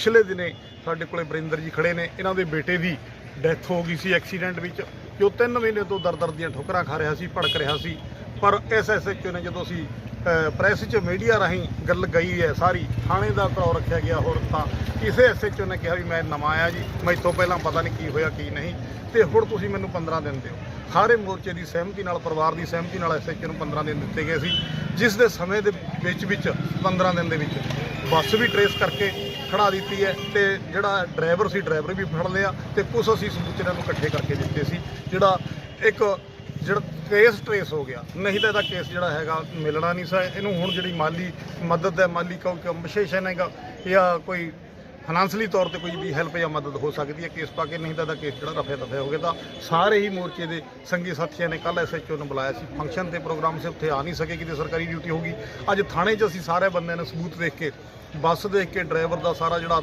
ਪਿਛਲੇ ਦਿਨੇ ਸਾਡੇ ਕੋਲੇ ਬਰਿੰਦਰ ਜੀ ਖੜੇ ਨੇ, ਇਹਨਾਂ ਦੇ ਬੇਟੇ ਦੀ ਡੈਥ ਹੋ ਗਈ ਸੀ ਐਕਸੀਡੈਂਟ ਵਿੱਚ ਜੋ 3 ਮਹੀਨੇ ਤੋਂ ਦਰ ਦਰ ਦੀਆਂ ਠੋਕਰਾਂ ਖਾ ਰਿਹਾ ਸੀ, ਭੜਕ ਰਿਹਾ ਸੀ। ਪਰ ਇਸ ਐਸਐਚਓ ਨੇ ਜਦੋਂ ਅਸੀਂ ਪ੍ਰੈਸ 'ਚ ਮੀਡੀਆ ਰਾਹੀਂ ਗੱਲ ਗਈ ਹੈ, ਸਾਰੀ ਥਾਣੇ ਦਾ ਘਰੋ ਰੱਖਿਆ ਗਿਆ ਹੋਰ ਤਾਂ, ਕਿਸੇ ਐਸਐਚਓ ਨੇ ਕਿਹਾ ਵੀ ਮੈਂ ਨਵਾਂ ਆਇਆ ਜੀ ਮੈਥੋਂ ਪਹਿਲਾਂ ਪਤਾ ਨਹੀਂ ਕੀ ਹੋਇਆ, ਕੀ ਨਹੀਂ। ਤੇ ਹੁਣ ਤੁਸੀਂ ਮੈਨੂੰ 15 ਦਿਨ ਦਿਓ। ਸਾਰੇ ਮੋਰਚੇ ਦੀ ਸਹਿਮਤੀ ਨਾਲ, ਪਰਿਵਾਰ ਦੀ ਸਹਿਮਤੀ ਨਾਲ ਐਸਐਚਓ ਨੂੰ 15 ਦਿਨ ਦਿੱਤੇ ਗਏ ਸੀ, ਜਿਸ ਦੇ ਸਮੇਂ ਦੇ ਵਿੱਚ ਵਿੱਚ 15 ਦਿਨ ਦੇ ਵਿੱਚ ਬੱਸ ਵੀ ਟਰੇਸ ਕਰਕੇ ਖੜਾ ਦਿੱਤੀ ਹੈ ਤੇ ਜਿਹੜਾ ਡਰਾਈਵਰ ਸੀ, ਡਰਾਈਵਰ ਵੀ ਫੜ ਲਿਆ ਤੇ ਕੁਝ ਅਸੀਂ ਸਬੂਤਿਆਂ ਨੂੰ ਇਕੱਠੇ ਕਰਕੇ ਦਿੱਤੇ ਸੀ। ਜਿਹੜਾ ਇੱਕ, ਜਿਹੜਾ ਕੇਸ ਟਰੇਸ ਹੋ ਗਿਆ, ਨਹੀਂ ਤਾਂ ਇਹਦਾ ਕੇਸ ਜਿਹੜਾ ਹੈਗਾ ਮਿਲਣਾ ਨਹੀਂ ਸੀ। ਇਹਨੂੰ ਹੁਣ ਜਿਹੜੀ ਮਾਲੀ ਮਦਦ ਹੈ, ਮਾਲੀ ਕੋਈ ਕੰਪਨਸੇਸ਼ਨ ਹੈਗਾ ਜਾਂ ਕੋਈ ਫਾਈਨੈਂਸਲੀ ਤੌਰ ਤੇ ਕੋਈ ਵੀ ਹੈਲਪ ਜਾਂ ਮਦਦ ਹੋ ਸਕਦੀ ਹੈ, ਕੇਸ ਪਾ ਕੇ, ਨਹੀਂ ਤਾਂ ਇਹਦਾ ਕੇਸ ਜਿਹੜਾ ਰਫੇ ਦਫੇ ਹੋ ਗਿਆ ਤਾਂ ਸਾਰੇ ਹੀ ਮੋਰਚੇ ਦੇ ਸੰਗੀ ਸਾਥੀਆਂ ਨੇ ਕੱਲ ਐਸਐਚਓ ਨੂੰ ਬੁਲਾਇਆ ਸੀ। ਫੰਕਸ਼ਨ ਤੇ ਪ੍ਰੋਗਰਾਮ ਸੇ, ਉੱਥੇ ਆ ਨਹੀਂ ਸਕੇ, ਕਿਤੇ ਸਰਕਾਰੀ ਡਿਊਟੀ ਹੋਗੀ ਅੱਜ ਥਾਣੇ 'ਚ ਅਸੀਂ ਸਾਰੇ ਬੰਦਿਆਂ ਨੇ ਸਬੂਤ ਦੇਖ ਕੇ, ਬੱਸ ਦੇਖ ਕੇ ਡਰਾਈਵਰ ਦਾ ਸਾਰਾ ਜਿਹੜਾ